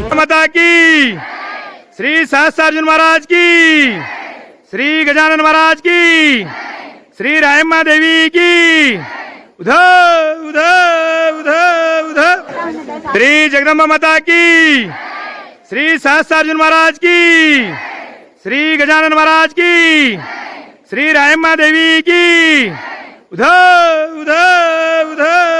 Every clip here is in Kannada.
माता की। श्री सहस्तार्जुन महाराज की। श्री गजानन महाराज की। श्री रायम्मा देवी की। उधर उधर उधर उधर। श्री जगदम्बा माता की। श्री सहस्तार्जुन महाराज की। श्री गजानन महाराज की। श्री रायम्मा देवी की। उधर उधर उधर।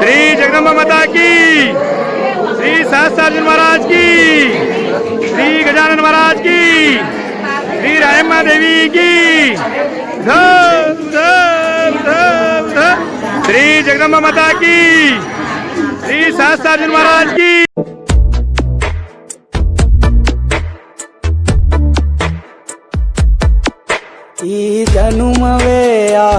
श्री जगदम्बा माता की, श्री सहस्त्रार्जुन महाराज की, श्री गजानन महाराज की, श्री रायम्मा देवी की। श्री जगदम्बा माता की, श्री सहस्त्रार्जुन महाराज की।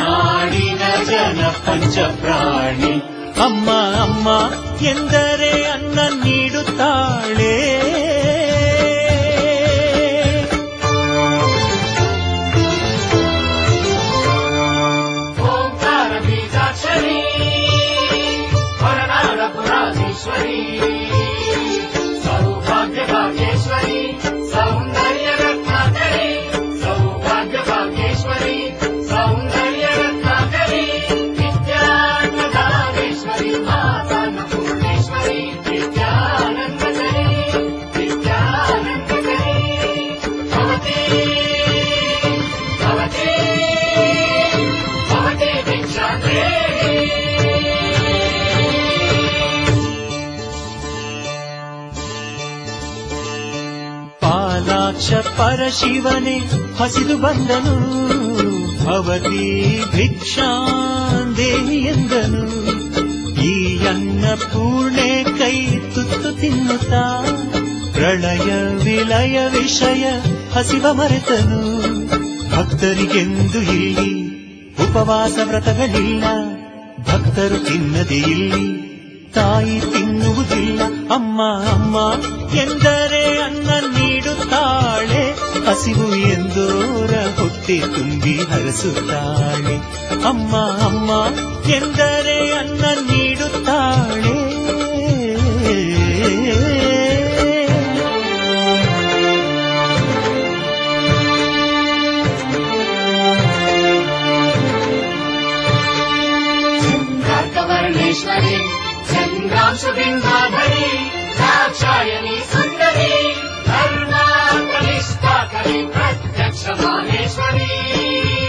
ಕರುನಾಡಿನ ಜನ ಪಂಚಪ್ರಾಣಿ ಅಮ್ಮ ಅಮ್ಮ ಎಂದರೆ ಅನ್ನ ನೀಡುತ್ತಾಳೆ. ಬೀಜಾಕ್ಷರಿ ಹೊರನಾಡ ಪುರಾಧೀಶ್ವರಿ ಪರಶಿವನೇ ಹಸಿದು ಬಂದನು. ಭವತಿ ಭಿಕ್ಷಾಂದೇಹಿ ಎಂದನು. ಈ ಅನ್ನ ಪೂರ್ಣೆ ಕೈ ತುತ್ತು ತಿನ್ನುತ್ತಾ ಪ್ರಳಯ ವಿಲಯ ವಿಷಯ ಹಸಿವ ಮರೆತನು. ಭಕ್ತರಿಗೆಂದು ಇಲ್ಲಿ ಉಪವಾಸ ವ್ರತಗಳಿಲ್ಲ. ಭಕ್ತರು ತಿನ್ನದೆ ಇಲ್ಲಿ ತಾಯಿ ತಿನ್ನುವುದಿಲ್ಲ. ಅಮ್ಮ ಅಮ್ಮ ಎಂದರೆ ಅನ್ನ ಹಸಿವು ಎಂದೋರ ಹೊಟ್ಟೆ ತುಂಬಿ ಹರಸುತ್ತಾಳೆ ಅಮ್ಮ ಅಮ್ಮ ಎಂದರೆ ಅನ್ನ ನೀಡುತ್ತಾಳೆ ಚಂದ್ರಾಂಶ ಬಿಂದಾಧರಿ ದಾಕ್ಷಾಯಣಿ धर्मान्तनिष्ठाकरी प्रत्यक्ष माहेश्वरी